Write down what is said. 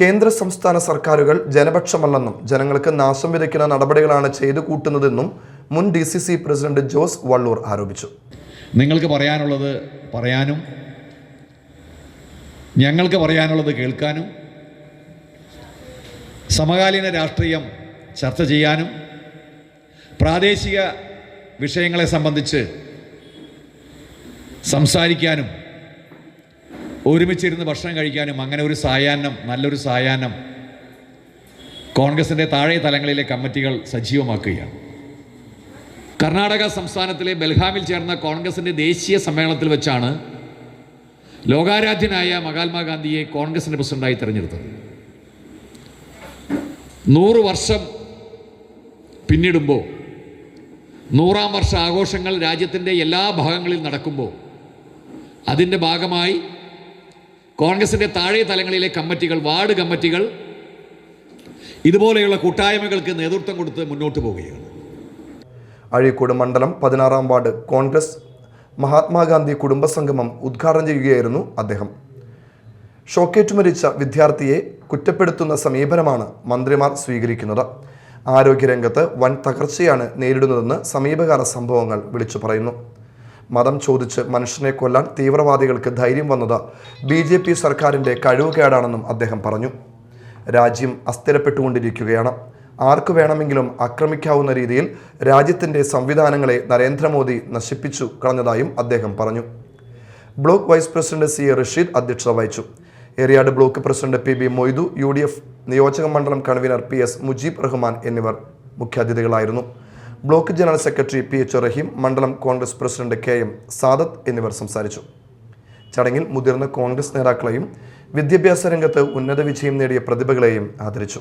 കേന്ദ്ര സംസ്ഥാന സർക്കാരുകൾ ജനപക്ഷമല്ലെന്നും ജനങ്ങൾക്ക് നാശം വിതയ്ക്കുന്ന നടപടികളാണ് ചെയ്തു കൂട്ടുന്നതെന്നും മുൻ D C C president Jose Vallur ആരോപിച്ചു. നിങ്ങൾക്ക് പറയാനുള്ളത് പറയാനും ഞങ്ങൾക്ക് പറയാനുള്ളത് കേൾക്കാനും സമകാലീന രാഷ്ട്രീയം ചർച്ച ചെയ്യാനും പ്രാദേശിക വിഷയങ്ങളെ സംബന്ധിച്ച് സംസാരിക്കാനും ഒരുമിച്ചിരുന്ന് ഭക്ഷണം കഴിക്കാനും അങ്ങനെ ഒരു സായാഹ്നം നല്ലൊരു സായാഹ്നം കോൺഗ്രസിന്റെ താഴെ തലങ്ങളിലെ കമ്മിറ്റികൾ സജീവമാക്കുകയാണ്. കർണാടക സംസ്ഥാനത്തിലെ ബൽഹാമിൽ ചേർന്ന കോൺഗ്രസിന്റെ ദേശീയ സമ്മേളനത്തിൽ വെച്ചാണ് ലോകാരാധ്യനായ മഹാത്മാഗാന്ധിയെ കോൺഗ്രസിന്റെ പ്രസിഡന്റായി തിരഞ്ഞെടുത്തത്. നൂറ് വർഷം പിന്നിടുമ്പോൾ നൂറാം വർഷ ആഘോഷങ്ങൾ രാജ്യത്തിന്റെ എല്ലാ ഭാഗങ്ങളിൽ നടക്കുമ്പോൾ അതിന്റെ ഭാഗമായി കോൺഗ്രസിന്റെ താഴെ തലങ്ങളിലെ കമ്മിറ്റികൾ വാർഡ് കമ്മിറ്റികൾ ഇതുപോലെയുള്ള കൂട്ടായ്മകൾക്ക് നേതൃത്വം കൊടുത്ത് മുന്നോട്ട് പോവുകയാണ്. അഴീക്കോട് മണ്ഡലം പതിനാറാം വാർഡ് കോൺഗ്രസ് മഹാത്മാഗാന്ധി കുടുംബസംഗമം ഉദ്ഘാടനം ചെയ്യുകയായിരുന്നു അദ്ദേഹം. ഷോക്കേറ്റു മരിച്ച വിദ്യാർത്ഥിയെ കുറ്റപ്പെടുത്തുന്ന സമീപനമാണ് മന്ത്രിമാർ സ്വീകരിക്കുന്നത്. ആരോഗ്യരംഗത്ത് വൻ തകർച്ചയാണ് നേരിടുന്നതെന്ന് സമീപകാല സംഭവങ്ങൾ വിളിച്ചു പറയുന്നു. മതം ചോദിച്ച് മനുഷ്യനെ കൊല്ലാൻ തീവ്രവാദികൾക്ക് ധൈര്യം വന്നത് ബി ജെ പി സർക്കാരിന്റെ കഴിവുകേടാണെന്നും അദ്ദേഹം പറഞ്ഞു. രാജ്യം അസ്ഥിരപ്പെട്ടുകൊണ്ടിരിക്കുകയാണ്. ആർക്കു വേണമെങ്കിലും ആക്രമിക്കാവുന്ന രീതിയിൽ രാജ്യത്തിന്റെ സംവിധാനങ്ങളെ നരേന്ദ്രമോദി നശിപ്പിച്ചു കളഞ്ഞതായും അദ്ദേഹം പറഞ്ഞു. Block vice president C A Rasheed അധ്യക്ഷത വഹിച്ചു. Eriyad block president P B Moidu U D F നിയോജക മണ്ഡലം convener P S Mujeeb Rahman എന്നിവർ മുഖ്യാതിഥികളായിരുന്നു. Block general secretary P H Rahim മണ്ഡലം Congress president K M Sadath എന്നിവർ സംസാരിച്ചു. ചടങ്ങിൽ മുതിർന്ന കോൺഗ്രസ് നേതാക്കളെയും വിദ്യാഭ്യാസ രംഗത്ത് ഉന്നത വിജയം നേടിയ പ്രതിഭകളെയും ആദരിച്ചു.